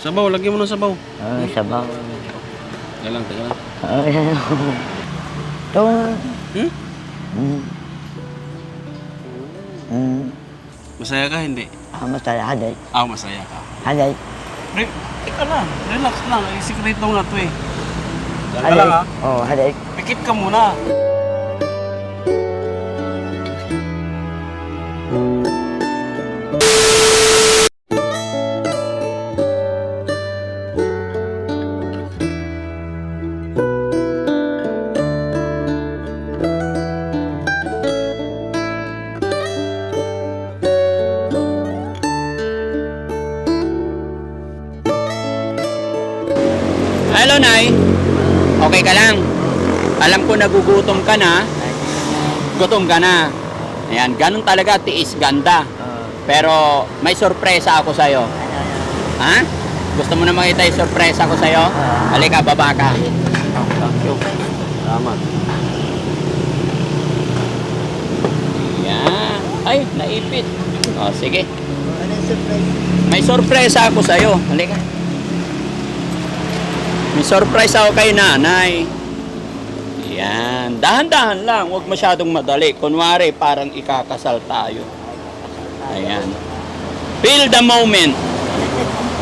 Sabaw, lagyan mo ng sabaw. Ah, sabaw. Teka lang, teka lang. Ah, Ito. Hmm? Mm. Mm. Masaya ka, hindi? Ah, masaya. Haday. Ah, masaya ka. Haday. Re, teka lang, relax lang. Ay, secret daw na to eh. Diyan ka Haday. lang ha. Oh, haday. Pikit ka muna. Hello, ka na. Gutom ka na. Ayan, ganun talaga, tiis ganda. Pero may sorpresa ako sa'yo. Ha? Gusto mo na makita yung sorpresa ko sa'yo? Halika, baba ka. Thank you. Salamat. Yan. Ay, naipit. O, sige. May sorpresa ako sa'yo. Halika. May surprise ako kay nanay. Yan. Dahan-dahan lang. Huwag masyadong madali. Kunwari, parang ikakasal tayo. Ayan. Feel the moment.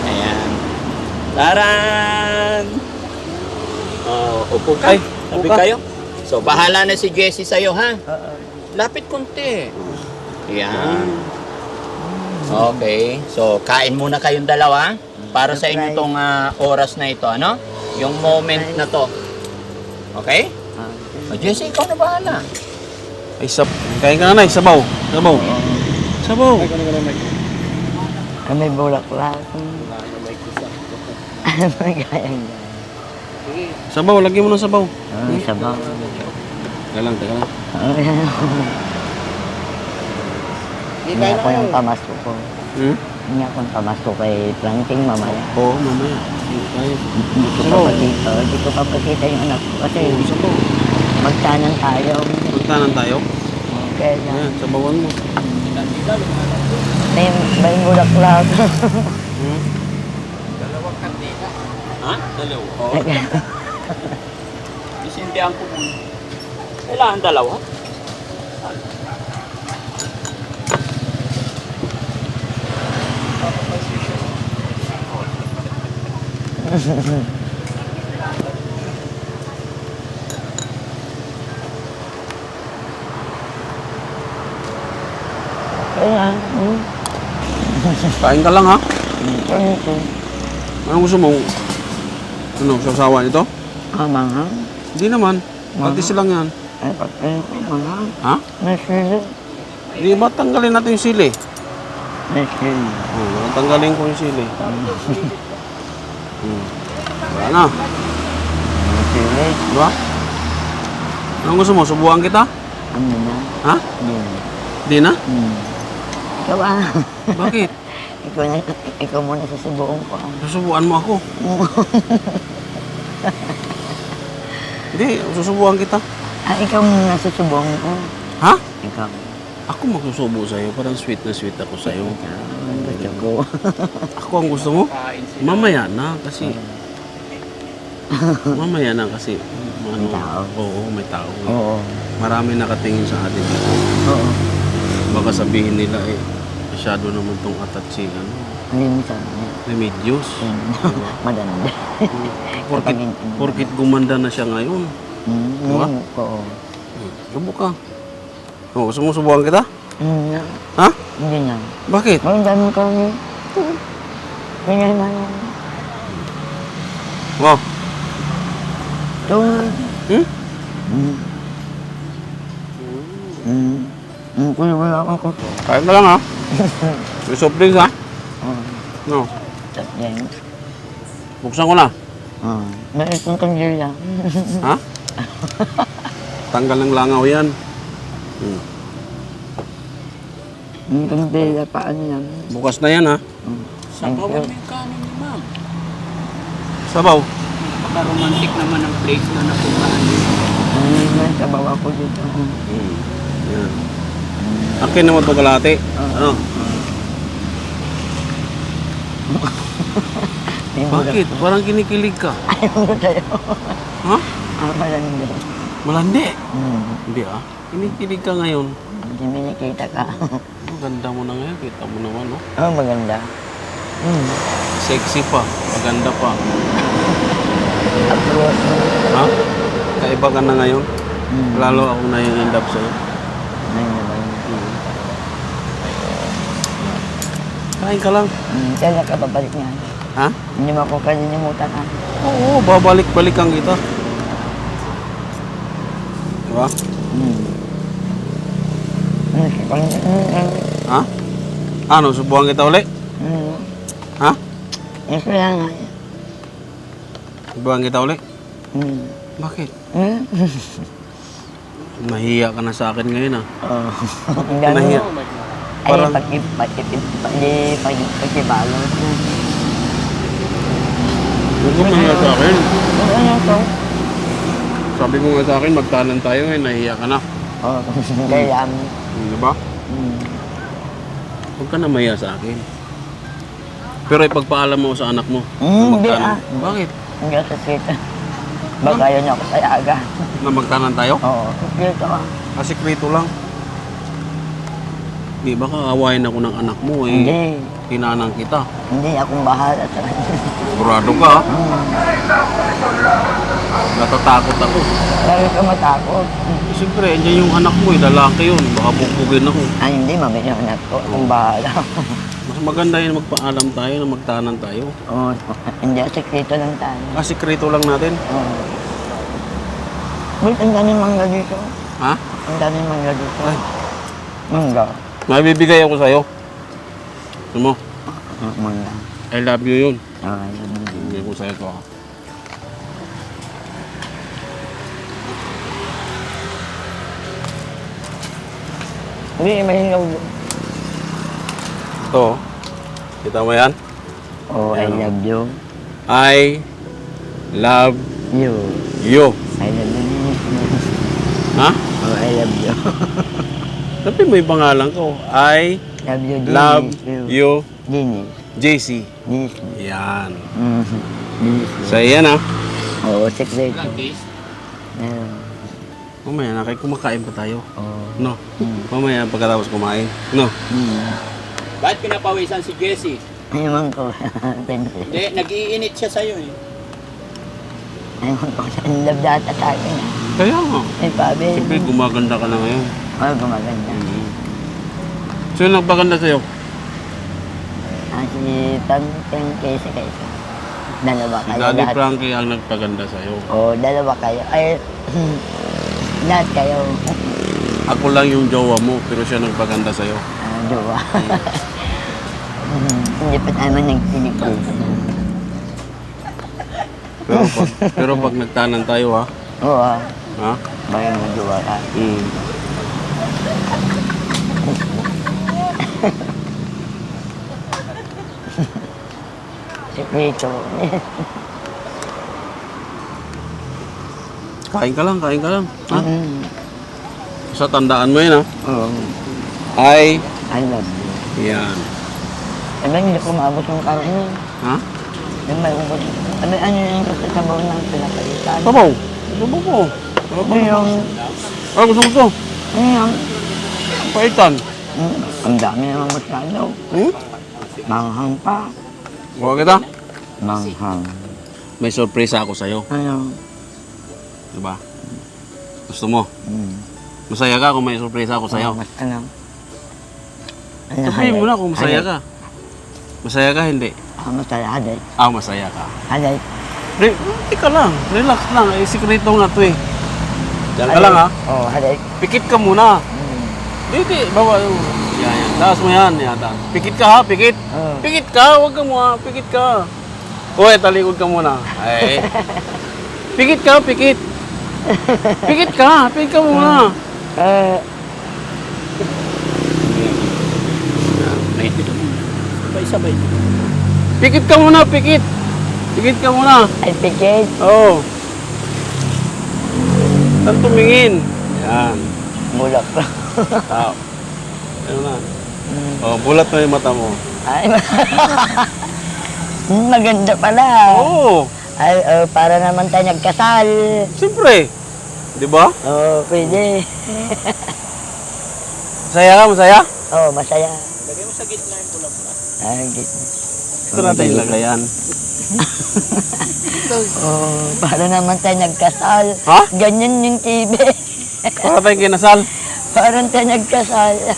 Ayan. Taran! Oh, upo ka. Ay, ka. kayo. So, bahala na si Jessie sa'yo, ha? Oo. Lapit konti. Yan. Okay. So, kain muna kayong dalawa para sa inyo tong ah, oras na ito, ano? Yung moment na to. Okay? Ah, O, Jessie, ikaw na bahala. Ay, sab... Kain ka na, Nay. Sabaw. Sabaw. Sabaw. Kami bulaklak. Ano ba gayang Sabaw, lagyan mo ng sabaw. Ah, sabaw. Teka lang, teka lang. Hindi ako yung pamasko ko. Hmm? Hindi ako yung pamasko kay Planting mamaya. Oo, mamaya. Hindi tayo. Hindi ko pa Sabaw. pakita. Hindi ko pa pakita yung anak ko. Kasi Oo, sabaw. Magtanan tayo. Magtanan tayo. Okay lang. Ayan, sabawan mo. May, may bulaklak. Hmm? Ha? Dalawa. Oo. Isindihan ko muna. Kailangan dalawa? Kaya, hmm. Kain ka lang, ha? Ano ito? Anong gusto mo? Ano, sasawa nito? Ama nga. Hindi naman. Patis lang yan. Ay, patay ko mga. Ha? Nasili. Di ba tanggalin natin yung sili? Nasili. Oo, tanggalin ko yung sili. Hmm. Wala na. Nasili. Di ba? Anong gusto mo? Subuhan kita? Ano na? Ha? Yun. Di na? Hmm. Ikaw ah. Bakit? ikaw, na, ikaw muna susubukan ko. Susubuan mo ako. Hindi, susubuhan kita. ah, ikaw muna susubukan ko. Ha? Ikaw. Ako magsusubo sa'yo. Parang sweet na sweet ako sa'yo. Ang gusto ko. Ako ang gusto mo? Mamaya na kasi. Mamaya na kasi. Ano, May tao. Oo, may tao. Oo. Marami nakatingin sa atin dito. Oo. Baka sabihin nila eh, masyado naman tong atat si ano, niya? Remedios. Madanda. Porkit, porkit gumanda na siya ngayon. Hmm. Diba? Oo. Hmm, Subo ka. Oh, gusto mo subukan kita? Hmm. Ha? Hindi na. Bakit? Ang dami ko niya. Ganyan na yan. Oh, Ito. hmm? Hmm. Hmm. Hmm. Kuya, wala ako. Kain ka lang ha. May soft drinks ha. Oo. No, Yan. buksan ko na. Oo. May isang kandila. Ha? Tanggal ng langaw yan. Hmm. Yung kandila pa ano yan. Bukas na yan ha. Sabawan mo yung kanin ni ma'am. Sabaw. Napaka-romantic naman ang place na napuntahan. Ano yan, sabaw ako dito. Hmm. Yan. Akin naman ito kalate. Ano? Bakit? Parang kinikilig ka. Ayaw ko sa'yo. Ha? Ang malandi. Malandi. Hmm. Hindi ah. Kinikilig ka ngayon. Hindi mo ka. Ang ganda mo na ngayon. Kita mo naman, no? Oh, maganda. Hmm. Sexy pa. Maganda pa. Approach mo. Ha? Kaiba ka na ngayon. Hmm. Lalo ako na yung in love sa'yo. Ayun naman. Hmm. Kain ka lang. Hmm. Kailan ka babalik niyan? Ha? Hindi mo ako kalinimutan ha. Oo, babalik-balikan kita. Diba? Hmm. Hmm. Hmm. Ha? Ano, subuhan kita uli? Hmm. Ha? Yes, kaya nga. Subuhan kita uli? Hmm. Bakit? Hmm. Nahiya ka na sa akin ngayon ah. Oh. Ang Nahiya. dami. Ay, Parang- pag pag pag pag pagkibalo. Huwag ka mahiya sa akin. Ano to? Sabi mo nga sa akin, magtanan tayo ngayon, nahiya ka na. Oh, kaya Hmm, Diba? Hmm. Huwag ka na mahiya sa akin. Pero ipagpaalam mo sa anak mo. na Hmm, hindi magtanan. ah. Bakit? Hindi ako sakita. Baka yun ako payaga. Na magtanan tayo? Oo, sakita ka. Ah, sikreto lang. Di baka awayin ako ng anak mo eh. Hindi. Hinanang kita. Hindi akong bahala sa. Sigurado ka. ah. Hmm. Natatakot ako. Lagi ka matakot. Eh, Siyempre, andyan yung anak mo eh. Lalaki yun. Baka bukbugin ako. Ay, hindi, mami yung anak ko. Akong bahala. Maganda yun magpaalam tayo na magtanan tayo. Oo, hindi, sakita lang tayo. Ah, sikreto lang natin. Oo. Wait, ang daming mangga dito. Ha? Ang daming mangga dito. Ay. Mangga. Mabibigay ako sa'yo. Ano mo? Oh, mangga. I love you yun. Ah, yun. Bibigay ko sa'yo to. ah. Hindi, mahingaw doon. Ito. Oh. Kita mo yan? Oh, I Ayan, oh. love you. I love You. you. I love you. Ha? Oh, I love you. Sabi mo yung pangalan ko. I love you, Dennis. love you, Dennis. JC. Dennis. Yan. Mhm. Dennis. So, yan ah. Oo, sekreto. Meron. Mamaya na, kaya kumakain pa tayo. Oo. No. Hmm. Mamaya pagkatapos kumain. No. Hmm. Bakit pinapawisan si Jessie? Ayaw ko. Hindi, nag-iinit siya sa'yo eh. Ayaw ko. Ang love data sa akin. ah. Kaya nga. Ay, pabe. Siyempre, gumaganda ka na ngayon. Oh, gumaganda. Sino nagpaganda sa'yo? Ah, si Pam Pam kaysa kaysa. Dalawa Si kayo Daddy lahat. Frankie ang nagpaganda sa'yo. Oo, dalawa kayo. Ay, lahat kayo. Ako lang yung jowa mo, pero siya nagpaganda sa'yo. Jowa. Hindi pa tayo nagsinig ko. Pero pag, pero pag nagtanan tayo ha, Oo, ah. ha? Bakit mo jowa ka? Mm. Sekreto. Kain ka lang, kain ka lang. Ha? Hmm. Sa tandaan mo yun ha. Oo. I, I love you. yan. Ano, hindi ko maabot yung karne. Ha? Yung may ubod. Ano, ano yung kasabaw ng pinapalitan? Sabaw. Sabaw ko. Ano yung, Ah, gusto mo to. ano yung, Paitan. hmm, ang dami naman masyado. Hmm? Manghang pa. Huwag kita. Manghang. May sorpresa ako sa'yo. Ano? Diba? Gusto mo? Hmm. Masaya ka kung may sorpresa ako sa'yo. Mas ano? Sabihin mo na kung masaya ka. Masaya ka, hindi. Ah, masaya. Haday. Ah, masaya ka. Haday. Re, tika lang. Relax lang. Eh, sikreto nga to eh. Diyan ka lang ha. Oo, oh, haday. Pikit ka muna. Hmm. Hindi, baba. Yan, yan. Taas mo yan. Yan, taas. Pikit ka ha, pikit. Oo. Pikit ka, huwag ka muna. Pikit ka. Uy, talikod ka muna. Ay. pikit ka, pikit. Pikit ka, pikit ka muna. Eh, Nainit mo. Sabay-sabay. Pikit ka muna, pikit. Pikit ka muna. ay pikit. Oo. Oh. Saan tumingin? Yan. Bulak pa. Tao. Ano na? Hmm. Oh, bulat na yung mata mo. Ay, maganda pala. Oo. Ay, oh, para naman tayo nagkasal. Siyempre. Di ba? Oo, pwede. Masaya ka, masaya? Oo, masaya. Lagay mo sa gitna yung pula-pula. Ay, gitna. Ito natin ilagayan. Oo, para naman tayo nagkasal. Ha? Ganyan yung TV. Para tayo kinasal. Parang tayo nagkasal.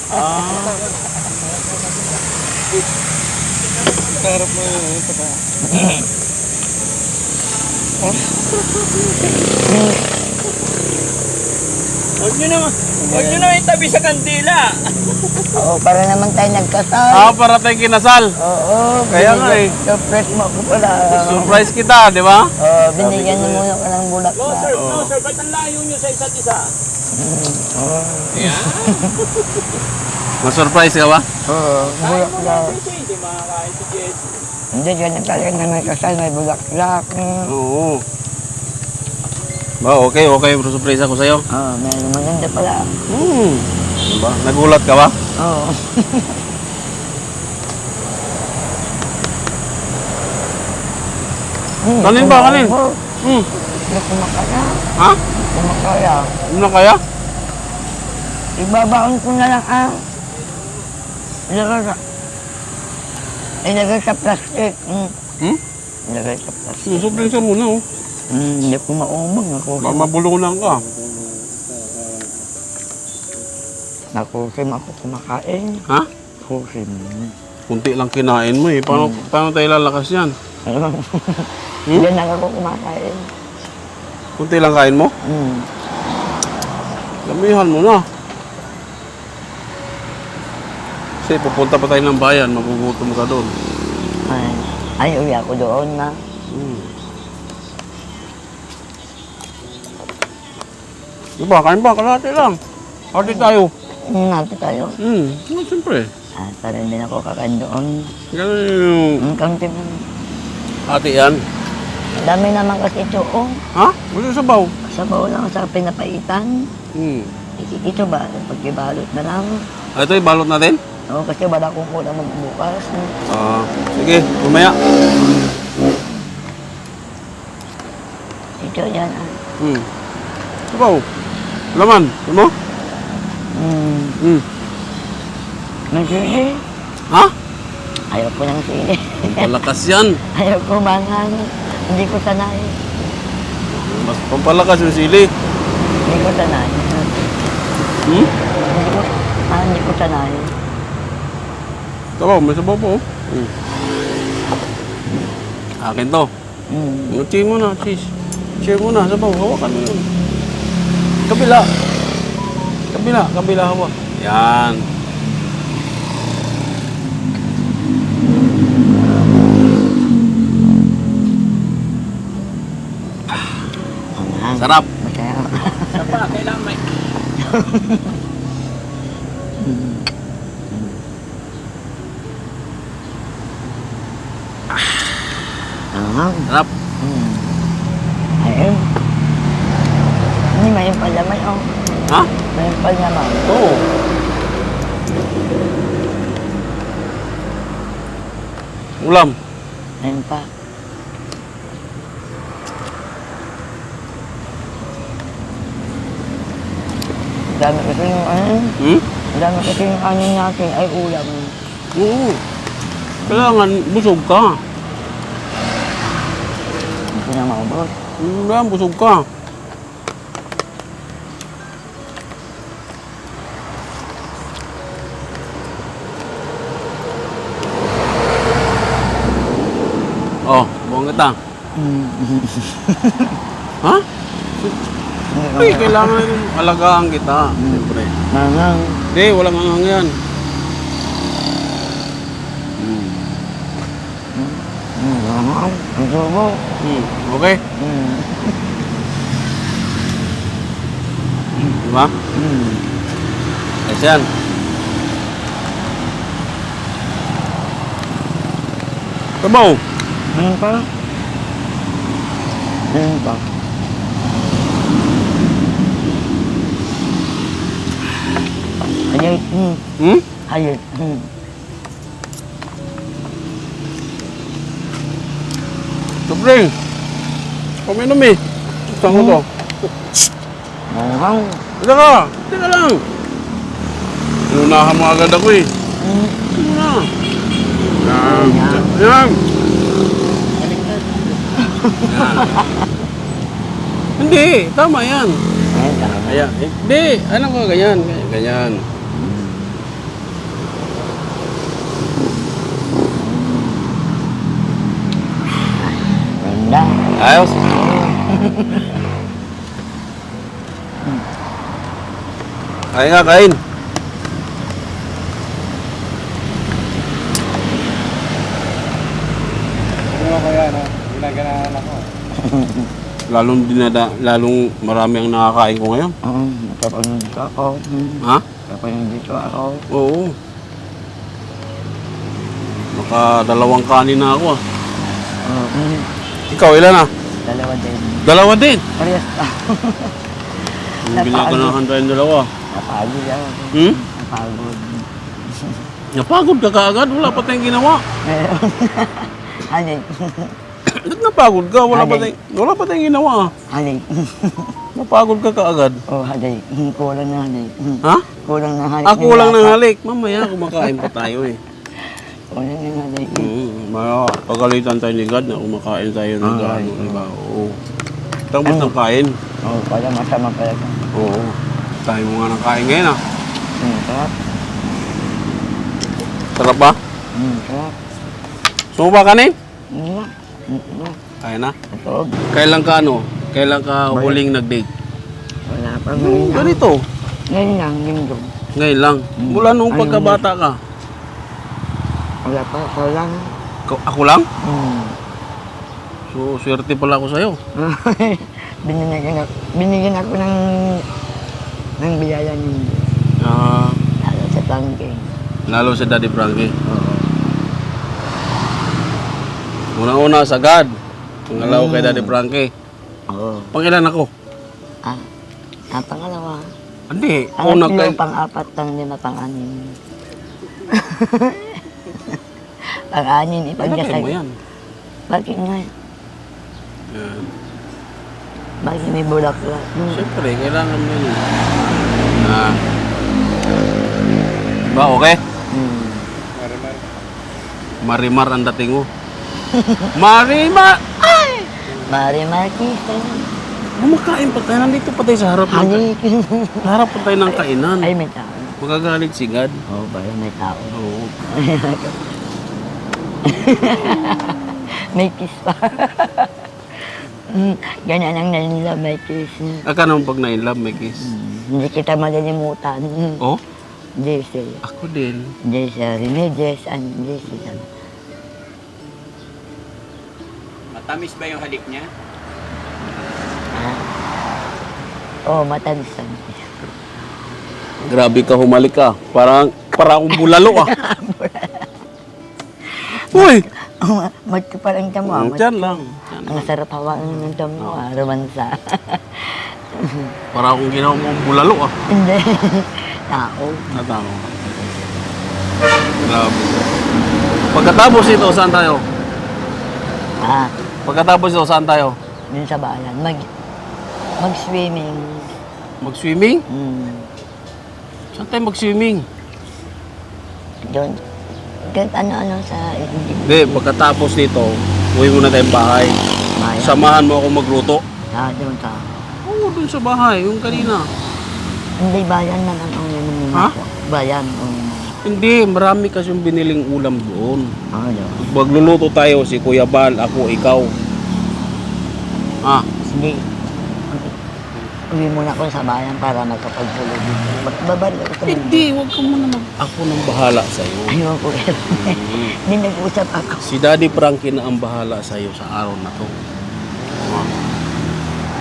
Huwag nyo naman, huwag nyo naman itabi sa kandila. Oo, para naman tayo nagkasal. Ah, para tayo kinasal. Oo, Kaya nga eh. Surprise mo ako pala. Surprise kita, di ba? Oo, binigyan mo muna ko ng bulak No, na. sir, no, sir, ba't ang layo nyo sa isa't isa? Ma-surprise ka ba? Oo, bulak na. Hindi makakain si Jesse. Hindi, ganyan talaga na may kasal, may bulak-bulak. Mm. Oo. Ba, okay, okay. Surprise ako sa'yo. Oo, may maganda pala. Hmm. Diba? Nagulat ka ba? Oo. Hmm, Kanin ba, kanin? Hmm. Hindi kumakaya. Ha? Kumakaya. Ano na kaya? Ibabaon ko na lang ang ilagay sa ilagay sa plastic. Mm. Hmm? Ilagay sa plastic. Hmm, Surprise ka muna, oh. Mm, hindi ko maumag. Baka Nakusim, mabulunan ka. nakusim ako kumakain. Ha? Kusim. Kunti lang kinain mo eh. Paano, paano tayo lalakas yan? Mo, Hmm? Diyan lang ako kumakain. Kunti lang kain mo? Mm. Damihan mo na. Kasi pupunta pa tayo ng bayan, magugutom ka doon. Ay, ay, uwi ako doon na. Diba, kain ba? Kalahati lang. Hati tayo. Natin tayo. Hmm, no, siyempre. Ah, para hindi na ako kakain doon. Ganun yung Ang kaunti mo. hati yan. Dami naman kasi ito, oh. Ha? Gusto sa baw? Sabaw lang sa pinapaitan. Hmm. Ito ba, pagkibalot na lang. Ah, ito, ibalot natin? Oo, kasi wala akong kulang magbukas. Ah, sige, mamaya. Ito, yan. Ah. Hmm. Sabaw. Laman, ano mo? Mm, Hmm. may sili. Ha? Ayaw ko ng sili. Pampalakas yan. Ayaw ko mangang. Hindi ko sanay. Mas pampalakas yung sili. Hindi ko sanay. Hmm? Hindi ko, ah, hindi ko sanay. Sabaw, may sabaw po. Hmm. Akin to. Mm. Cheese mo na, cheese. Share mo na, sabaw. Hawakan mo yun. Kabila. Kabila, kabila hawak. Yan. Sarap. Masaya. Sa pa, kailangan may... Sarap. Mm. Ayun. Hindi, may palamay. Oh. Ha? May palamay. Oo. Ulam. Ayun pa. Dami kasi yung ano, Hmm? dami kasi yung ano natin ay ulam. Oo. Kailangan busog ka. Hindi na maubos. Kailangan busog ka. Buong kita. Ha? Ay, kailangan alagaan kita. Siyempre. Mangang. Hindi, walang angang yan. Hmm. Mm. Hmm. Okay? Mm. Diba? Mm. Ayos yan. Sabaw. Ano pa? Ano pa? Hayat. Hmm. Hmm? Hayat. Hmm. Sobre. Kuminom eh. Saan ko to? Mukhang. Teka ka. Teka lang. Inunahan mo agad ako eh. Mm. Ano na? Yan. Yan. Yan. Hindi. Tama yan. Ayan, tama. Ayan. Eh, Hindi. Ano ko? Ganyan. Ganyan. Ganda. Ayos. Kain nga, kain. Ano kaya na? Ginaganahan ako. Lalong dinada, lalong marami ang nakakain ko ngayon. Oo, napapanood ko ako. Ha? Napapanood ko ako. Oo. Baka dalawang kanin na ako ah. Oo. Ikaw, ilan na? Dalawa din. Dalawa din. Parehas pa. Bili ka ng handa yung dalawa. Napagod ako. Hmm? Napagod. Napagod ka kaagad. Wala pa tayong ginawa. Meron. Hanay. Ba't napagod ka? Wala pa tayong, wala pa tayong ginawa ah. Hanay. Napagod ka kaagad. Oh, hanay. Kulang na hanay. Ha? Kulang na hanay. Ako lang ng halik. Mamaya kumakain pa tayo eh. Kulang na hanay. Mm, mga pagalitan tayo ni God na kumakain tayo ng Ah, ano, oo. diba? Oo. Tapos ng kain. Oh, pala masama pala ka. Oo. Tayo mo nga ng kain ngayon ah. Hmm, sarap. Sarap ba? Hmm, sarap. Sumo ba kanin? Hmm, hmm, Kaya na. ito. Kailan ka ano? Kailan ka huling nag-date? Wala pa ngayon. lang. ganito. Ngayon lang, linggo. Ngayon lang. Hmm. Mula nung pagkabata ka. Wala pa, ako lang. Ko- Ako lang? Hmm. So, swerte pala ako sa'yo. binigyan ako, binigyan ako ng ng biyaya ng Ah, lalo sa tangke. lalo si Daddy Frankie. Oo. Una-una sa God. Pangalaw kay. Daddy Frankie. Oo. Pangilan ako? Ah, ang pangalawa. Hindi. Ang Una kay... pang-apat, pang-lima, pang-anim. pang-anim, Ano ipagdasal. mo yan? Bakit nga? Yan. Bakit may bulaklak? Hmm. Siyempre, kailangan mo yun. Ah. Ba, okay? Hmm. Marimar. Marimar ang dating mo. Marimar! Mari Marquisa. Kumakain pa tayo. Nandito pa tayo sa harap ng, Halik. sa harap pa tayo ng kainan. Ay, may tao. Magagalit si God. Oo, ba may tao. Oo. may kiss pa. Mm, Ganyan ang nanila, may kiss. Aka naman pag na-in love, may kiss. Mm, Hindi kita malilimutan. Mm, Oh? Jesse. Ako din. Jesse Remedios and Jesse. Matamis ba yung halik niya? Ah. Oh, matansan. Grabe ka, humalik ka. Parang, parang akong bulalo ah. Uy! Magka pa lang tamo. ah. Mm, Diyan lang. Diyan. Ang sarap hawakan ng tamo. ah, Romansa. Parang akong ginawa mong bulalo ah. Hindi. Tao. Natama. Grabe. Pagkatapos ito, saan tayo? Ah, Pagkatapos ito, saan tayo? dun sa bayan. Mag, mag-swimming. Mag-swimming? Mm. Saan tayo mag-swimming? Doon. Kahit ano-ano sa... Hindi, pagkatapos nito, uwi muna tayong bahay. Bayan. Samahan mo ako magluto. Ah, doon sa... Oo, dun sa bahay, yung kanina. Hindi, bayan naman ang yun muna Ha? Bayan. Um, Hindi, marami kasi yung biniling ulam doon. ano doon. Magluluto tayo, si Kuya Bal, ako, ikaw. Ah, Hindi. Uwi muna ako sa bayan para magkapagsulo dito. Babalik ako sa hindi, wag ka muna mag... Ako nang bahala sa'yo. Ayaw ko. Hindi nag-usap ako. Si Daddy Frankie na ang bahala sa'yo sa araw na to. Ah.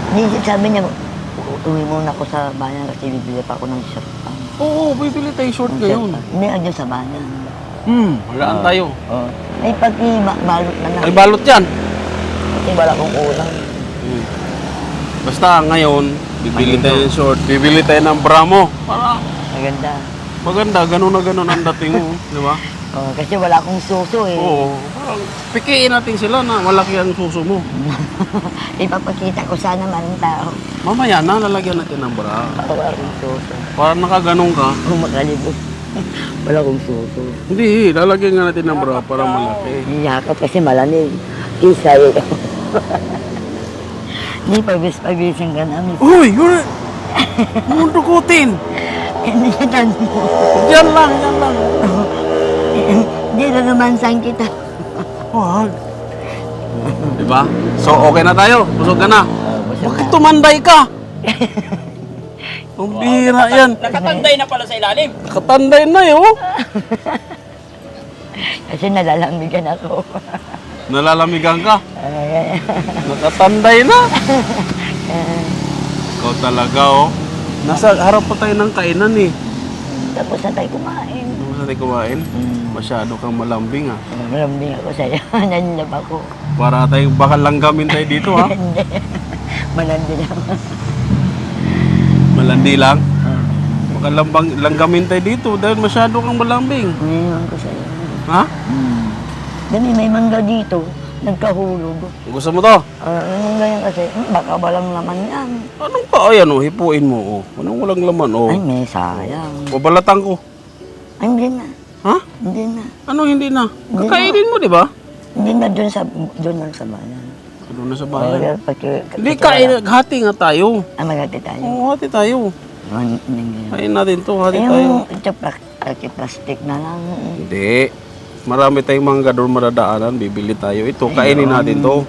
Hindi, sabi niya, "U- uwi muna ako sa bayan kasi bibili pa ako ng short. pang- Oo, bibili tayo short ng ngayon. Hindi, andyan sa bayan. Hmm, halaan tayo. Oh. Ay, pati ba- balot na na. Ay, balot yan. Kasi wala kong ulang. Hmm. Basta ngayon, bibili tayo ng short, bibili tayo ng bramo. Para Maganda. maganda, ganun na ganun ang dating mo, di ba? Oh, kasi wala akong suso eh. Oo. Parang pikiin natin sila na malaki ang suso mo. Ipapakita ko sana maraming tao. Mamaya na, lalagyan natin ng bra. Wala akong suso. Parang nakaganong ka. Kung makalibot. wala akong suso. Hindi, lalagyan nga natin ng bra para malaki. Niyakap kasi malamig. Isa eh. Hindi pabis-pabisin ka namin. Uy, yun! Mundukutin! Hindi tanong. Diyan lang, diyan lang. Hindi na naman saan kita. Wag. Diba? So, okay na tayo. Busog ka na. busog Bakit tumanday ka? Ang bira yan. Nakatanday na pala sa ilalim. Katanday na eh, oh. Kasi nalalamigan ako. Nalalamigan ka. Ay, Nakatanday na. Ikaw talaga, oh. Nasa harap pa tayo ng kainan eh. Tapos na tayo kumain. Ano sa tayo kumain? Masyado kang malambing ah. Malambing ako sa'yo. Nanlab ako. Para tayong baka langgamin tayo dito ha. Hindi. Malandi lang. Malandi lang. Baka lambang, langgamin tayo dito dahil masyado kang malambing. Ngayon ko sa'yo. Ha? Dami may mangga dito. Nagkahulog. Gusto mo to? Ah, ano ganyan kasi, hmm, baka walang laman yan. Anong pa? Ayan oh, hipuin mo oh. Anong walang laman oh. Ay, may sayang. Babalatan ko. Hindi na. Ha? Hindi na. Ano hindi na? Hindi Kakainin mo, di ba? Hindi na doon sa, doon lang sa bayan. Ano na sa pati, Hindi, kain. Hati nga tayo. Ah, magati tayo. Oo, hati tayo. Kain natin to, hati Ay, tayo. yung plastic na lang. Hindi. Marami tayong mangga doon madadaanan. Bibili tayo. Ito, kainin natin to.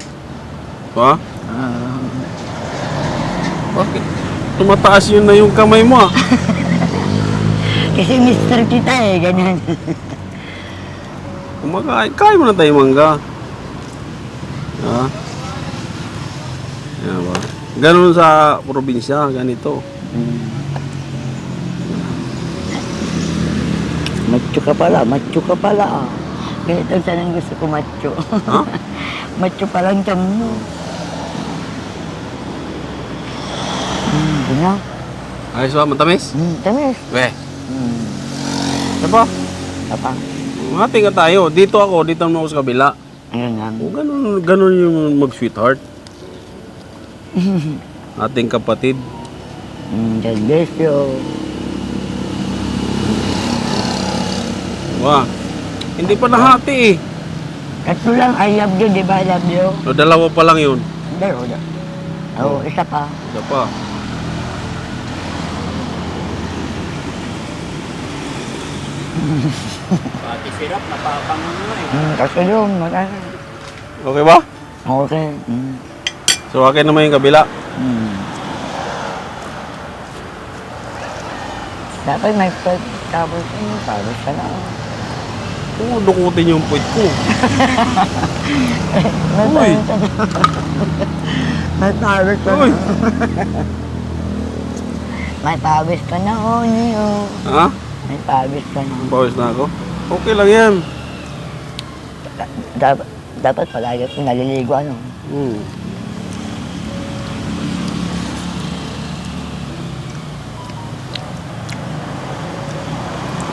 Ha? Ah, Bakit? Tumataas yun na yung kamay mo ah. kasi mister kita eh, ganyan. Kumakain. Kain mo na tayo mangga. Ha? Yan ba? Ganun sa probinsya, ganito. Macho ka pala, macho ka pala. Ganito ang gusto ko macho. Ha? macho pa lang tiyan mo. Hmm, ganyan. Ayos ba? Matamis? Hmm, tamis. Weh. Hmm, Diba? apa? Hati nga tayo. Dito ako, dito naman ako sa kabila. Ayun nga. O, ganun, ganun yung mag-sweetheart. Ating kapatid. Hmm, God bless you. Wah. Hindi pa nahati eh. Tatlo lang, I love you, di ba? I love you. O, dalawa pa lang yun. Hindi, wala. Oo, isa pa. Isa pa. Pati sirap, napapangan nga eh. Hmm, kasi yun, magana. Okay ba? Okay. Hmm. So, akin naman yung kabila. Hmm. Dapat may pag tapos eh, tapos ka na. Oo, dukutin yung puwit ko. May tapos ka na. May tapos ka Uy. na. May pawis ka na, oh, niyo. Ha? May pawis ka na. Bawis na ako? Okay lang yan. Dapat, dapat palagi ako naliligo, ano. Hmm.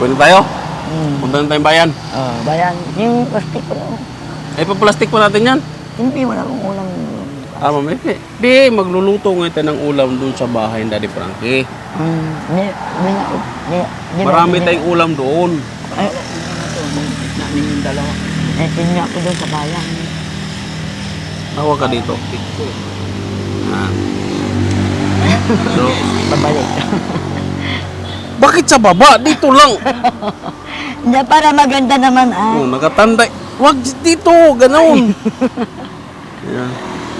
Pwede tayo? Hmm. Punta na tayong bayan. Oh, bayan, yung plastic ko lang. Ay, pa-plastic pa natin yan. Hindi, wala akong ulam. Ah, mamaya. Di, magluluto ngayon tayo ng ulam dun sa bahay ni Daddy Frankie. Hmm, hindi, hindi na- Marami tayong ulam doon. Ay, Namin yung dalawa. eh, tinyo ako doon sa bayan. Tawag ka dito. Ah. So, Babalik. bakit sa baba? Dito lang. Hindi, para maganda naman, ah. Oh, nakatanday. Wag dito, ganun. Yan.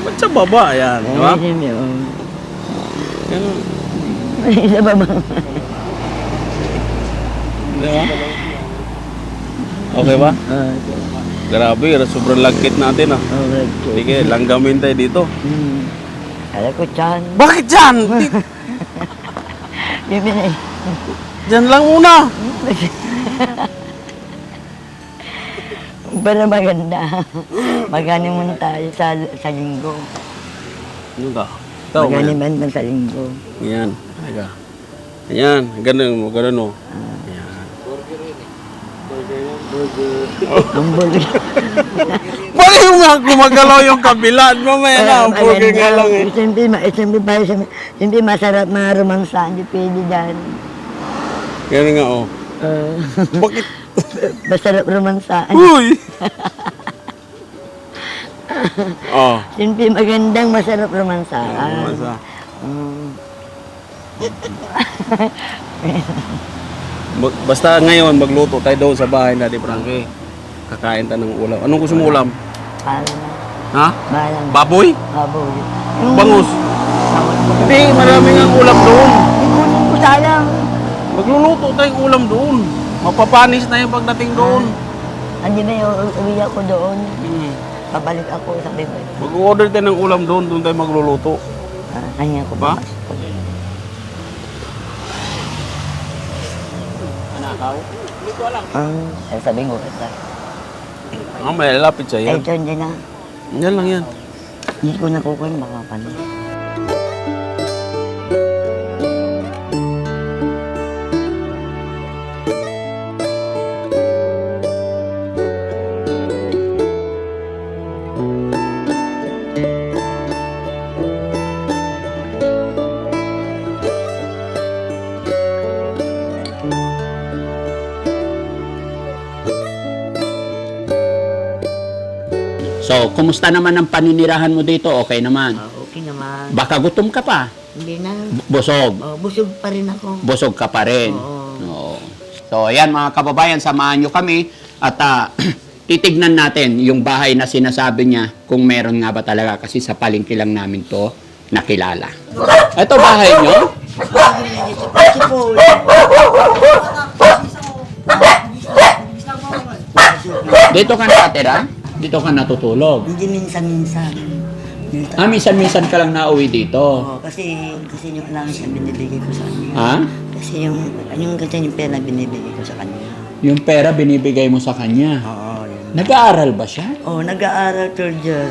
Ba't sa baba? Yan, di ba? Eh, oh. Ganun. Sa baba. Di ba? Okay ba? Ah, Grabe, sobrang lagkit natin ah. okay. Sige, langgamin tayo dito. Hmm. Ko dyan. Bakit dyan? Di- Yung pinay. dyan lang muna. Para maganda. Mag-honeymoon tayo sa, sa linggo. Ano ka? Ganyan. Mag-honeymoon man sa linggo. Yan. Teka. Ayan, ganun mo, ganun mo. Ayan. Hamburger. Bakit yung mga gumagalaw yung kabila? Mamaya na, ang burger nga lang eh. Siyempre, ma- eh, siyempre, pa, siyempre, siyempre masarap mga romansa. Hindi pwede dyan. Ganun nga oh. Uh, Bakit? Masarap romansa. Uy! oh. Siyempre, magandang masarap romansa. Masa. Mm. Ba- Basta ngayon, magluto tayo doon sa bahay na di Frankie. Kakain tayo ng ulam. Anong gusto mo ulam? Bahala na. Ha? Bahala na. Baboy? Baboy. Bangus? Hindi, marami nga ulam doon. Ikunin ko sayang. Magluluto tayong ulam doon. Mapapanis na yung pagdating doon. Andi na yung uwi ako doon. Hmm. Pabalik ako sa bebe. Mag-order tayo ng ulam doon, doon tayo magluluto. Ah, kanya ko Ba? ba? Ang uh, sabi ko kita. Ah, may lapit sa Eh, yan. ito hindi na. Yan lang yan. Hindi ko nakukuha baka paano. Kumusta naman ang paninirahan mo dito? Okay naman. Ah, okay naman. Baka gutom ka pa. Hindi na. B- busog. Oh, busog pa rin ako. Busog ka pa rin. Oo. Oo. So, ayan mga kababayan, samahan nyo kami at ah, titignan natin yung bahay na sinasabi niya kung meron nga ba talaga kasi sa palengke lang namin to nakilala. Ito bahay nyo? Dito ka nakatira? Dito ka natutulog? hindi minsan-minsan. Ah, minsan-minsan ka lang nauwi dito. Oo, kasi, kasi yung allowance na binibigay ko sa kanya. Ha? Kasi yung, yung kasi yung pera binibigay ko sa kanya. Yung pera binibigay mo sa kanya. Oo, yun. Nag-aaral ba siya? Oh, nag-aaral third year.